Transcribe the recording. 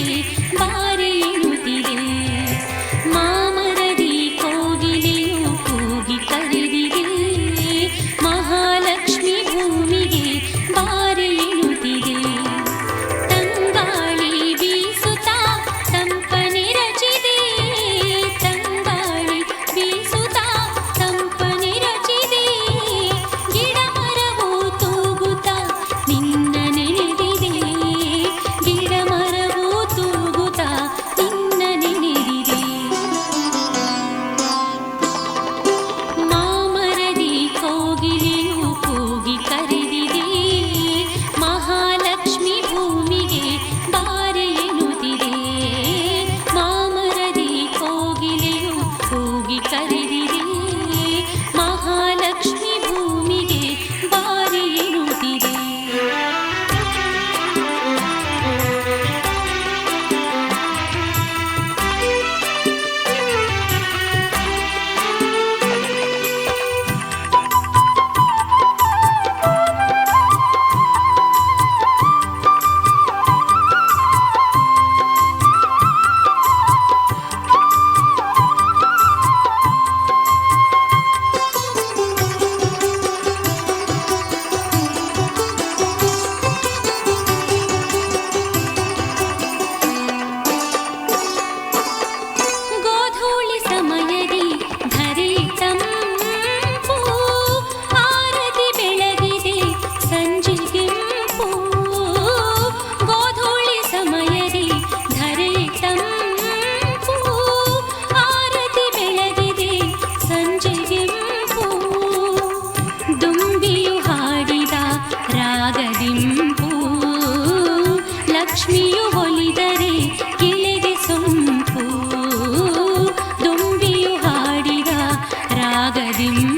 বাড়ি ಲಕ್ಷ್ಮಿಯು ಒಲಿದರೆ ಕೆಳಗೆ ಸೊಂಪು. ದೊಂಬಿಯು ಹಾಡಿದ ರಾಗದಿಂ